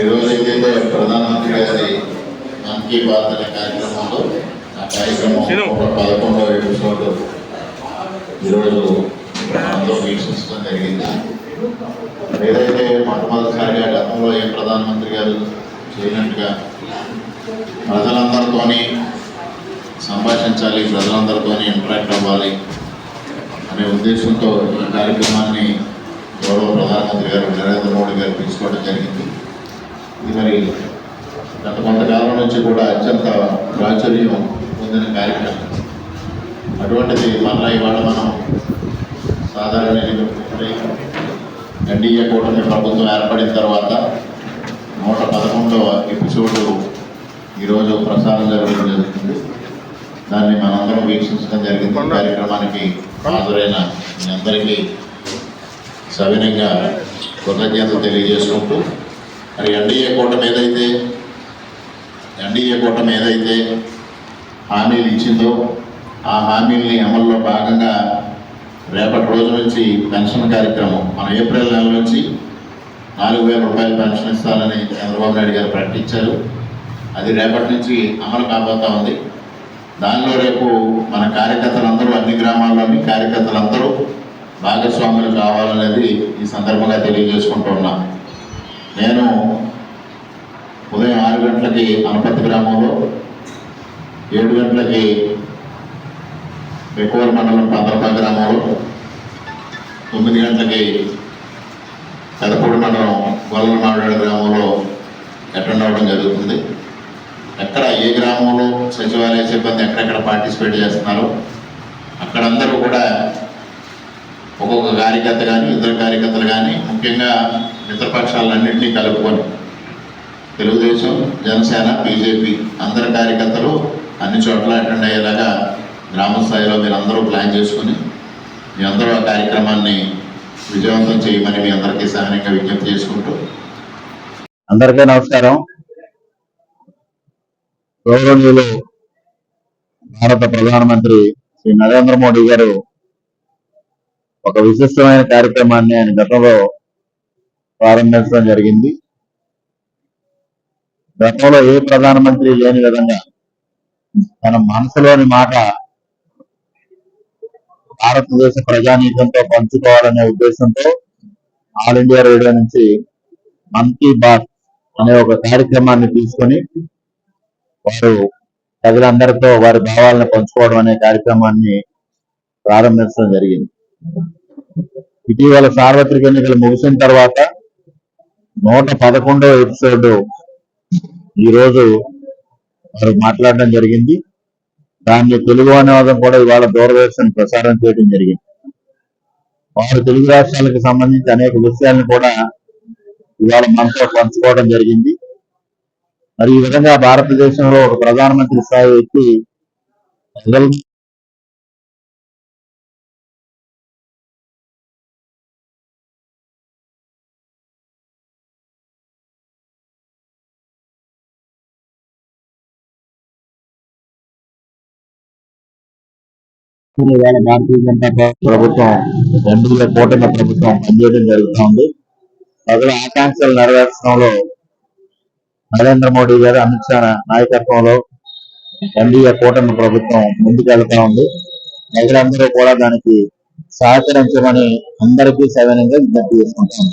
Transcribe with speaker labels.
Speaker 1: ఈరోజు ఏదైతే ప్రధానమంత్రి గారి మన్ కీ బాత్ అనే కార్యక్రమంలో ఆ కార్యక్రమం ఒక పదకొండవ ఎపిసోడ్ ఈరోజు మనతో వీక్షించడం జరిగింది. ఏదైతే మొట్టమొదటిసారిగా గతంలో ఏ ప్రధానమంత్రి గారు చేయనట్టుగా ప్రజలందరితోని సంభాషించాలి ప్రజలందరితోని ఇంటరాక్ట్ అవ్వాలి అనే ఉద్దేశంతో ఈ కార్యక్రమాన్ని గౌరవ ప్రధానమంత్రి గారు నరేంద్ర మోడీ గారు తీసుకోవడం జరిగింది. మరి గత కొంతకాలం నుంచి కూడా అత్యంత ప్రాచుర్యం పొందిన కార్యక్రమం. అటువంటిది మళ్ళా ఇవాళ మనం సాధారణ ఎన్డీఏ కూటమి ప్రభుత్వం ఏర్పడిన తర్వాత నూట పదకొండవ ఎపిసోడ్ ఈరోజు ప్రసారం జరగడం జరుగుతుంది. దాన్ని మనందరం వీక్షించడం జరిగింది. కార్యక్రమానికి హాజరైన మీ అందరికీ సవినంగా కృతజ్ఞతలు తెలియజేసుకుంటూ మరి ఎన్డీఏ కూటమి ఏదైతే ఎన్డీఏ కూటమి ఏదైతే హామీలు ఇచ్చిందో ఆ హామీల్ని అమల్లో భాగంగా రేపటి రోజు నుంచి పెన్షన్ కార్యక్రమం మన ఏప్రిల్ నెల నుంచి నాలుగు వేల రూపాయలు పెన్షన్ ఇస్తారని చంద్రబాబు నాయుడు గారు ప్రకటించారు. అది రేపటి నుంచి అమలు కాబోతా ఉంది. దానిలో రేపు మన కార్యకర్తలందరూ అన్ని గ్రామాల్లోని కార్యకర్తలందరూ భాగస్వాములు కావాలనేది ఈ సందర్భంగా తెలియజేసుకుంటూ ఉన్నాం. నేను ఉదయం ఆరు గంటలకి అనపతి గ్రామంలో ఏడు గంటలకి ఎక్కువ మండలం పందరపా గ్రామంలో తొమ్మిది గంటలకి పెదపూడి మండలం గొల్లమాడు గ్రామంలో అటెండ్ అవ్వడం జరుగుతుంది. ఎక్కడ ఏ గ్రామంలో సచివాలయ సిబ్బంది ఎక్కడెక్కడ పార్టిసిపేట్ చేస్తున్నారో అక్కడందరూ కూడా ఒక్కొక్క కార్యకర్త కానీ ఇద్దరు కార్యకర్తలు కానీ ముఖ్యంగా మిత్రపక్షాలన్నింటినీ కలుపుకొని తెలుగుదేశం జనసేన బీజేపీ అందరి కార్యకర్తలు అన్ని చోట్ల అటెండ్ అయ్యేలాగా గ్రామ స్థాయిలో మీరు అందరూ ప్లాన్ చేసుకుని మీ అందరూ ఆ కార్యక్రమాన్ని విజయవంతం చేయమని మీ అందరికీ సహాయంగా విజ్ఞప్తి చేసుకుంటూ
Speaker 2: అందరికీ నమస్కారం. గౌరవనీయులు భారత ప్రధానమంత్రి శ్రీ నరేంద్ర మోడీ గారు ఒక విశిష్టమైన కార్యక్రమాన్ని ఆయన గతంలో ప్రారంభించడం జరిగింది. గతంలో ఏ ప్రధానమంత్రి లేని విధంగా తన మనసులోని మాట భారతదేశ ప్రజానీకంతో పంచుకోవాలనే ఉద్దేశంతో ఆల్ ఇండియా రేడియో నుంచి మన్ కీ బాత్ అనే ఒక కార్యక్రమాన్ని తీసుకొని వారు ప్రజలందరితో వారి భావాలను పంచుకోవడం అనే కార్యక్రమాన్ని ప్రారంభించడం జరిగింది. ఇటీవల సార్వత్రిక ఎన్నికలు ముగిసిన తర్వాత నూట పదకొండవ ఎపిసోడ్ ఈ రోజు వారు మాట్లాడడం జరిగింది. దాన్ని తెలుగు అనువాదం కూడా ఇవాళ దూరదర్శన్ ప్రసారం చేయడం జరిగింది. వారు తెలుగు రాష్ట్రాలకు సంబంధించి అనేక విషయాలను కూడా ఇవాళ మనతో పంచుకోవడం జరిగింది. మరి ఈ విధంగా భారతదేశంలో ఒక ప్రధానమంత్రి స్థాయి వ్యక్తి ఇవాళ భారతీయ జనతా పార్టీ ప్రభుత్వం ఎన్డీఏ కూటమి ప్రభుత్వం పనిచేయడం జరుగుతోంది. ప్రజల ఆకాంక్షలు నెరవేర్చడంలో నరేంద్ర మోడీ గారు అమిత్ షా నాయకత్వంలో ఎన్డీఏ కూటమి ప్రభుత్వం ముందుకెళ్తా ఉంది. ప్రజలందరూ కూడా దానికి సహకరించమని అందరికీ సవినంగా విజ్ఞప్తి చేసుకుంటాం